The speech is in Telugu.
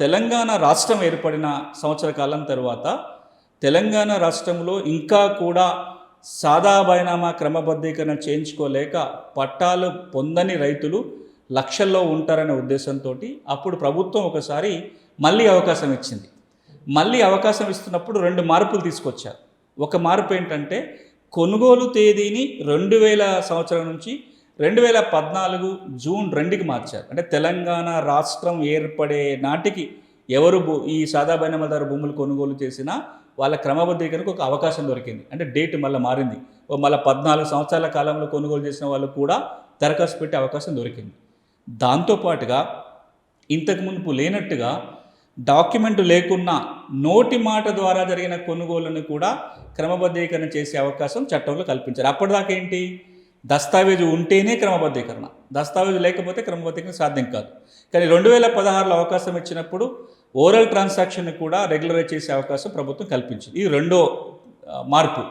తెలంగాణ రాష్ట్రం ఏర్పడిన సంవత్సర కాలం తర్వాత తెలంగాణ రాష్ట్రంలో ఇంకా కూడా సాదా బైనామా క్రమబద్ధీకరణ చేయించుకోలేక పట్టాలు పొందని రైతులు లక్షల్లో ఉంటారనే ఉద్దేశంతో అప్పుడు ప్రభుత్వం ఒకసారి మళ్ళీ అవకాశం ఇచ్చింది. మళ్ళీ అవకాశం ఇస్తున్నప్పుడు రెండు మార్పులు తీసుకొచ్చారు. ఒక మార్పు ఏంటంటే కొనుగోలు తేదీని రెండు వేల సంవత్సరం నుంచి రెండు వేల పద్నాలుగు జూన్ రెండుకి మార్చారు. అంటే తెలంగాణ రాష్ట్రం ఏర్పడే నాటికి ఎవరు భూ ఈ సాదా బైనమదారు భూములు కొనుగోలు చేసినా వాళ్ళ క్రమబద్ధీకరణకు ఒక అవకాశం దొరికింది. అంటే డేట్ మళ్ళీ మారింది. ఓ మళ్ళీ పద్నాలుగు సంవత్సరాల కాలంలో కొనుగోలు చేసిన వాళ్ళు కూడా దరఖాస్తు పెట్టే అవకాశం దొరికింది. దాంతోపాటుగా ఇంతకు మునుపు లేనట్టుగా డాక్యుమెంట్ లేకున్నా నోటి మాట ద్వారా జరిగిన కొనుగోలును కూడా క్రమబద్ధీకరణ చేసే అవకాశం చట్టంలో కల్పించారు. అప్పటిదాకా ఏంటి? దస్తావేజు ఉంటేనే క్రమబద్ధీకరణ. దస్తావేజు లేకపోతే క్రమబద్ధీకరణ సాధ్యం కాదు. కానీ రెండు వేల పదహారులో అవకాశం ఇచ్చినప్పుడు ఓరల్ ట్రాన్సాక్షన్ కూడా రెగ్యులరైజ్ చేసే అవకాశం ప్రభుత్వం కల్పించింది. ఇది రెండో మార్పు.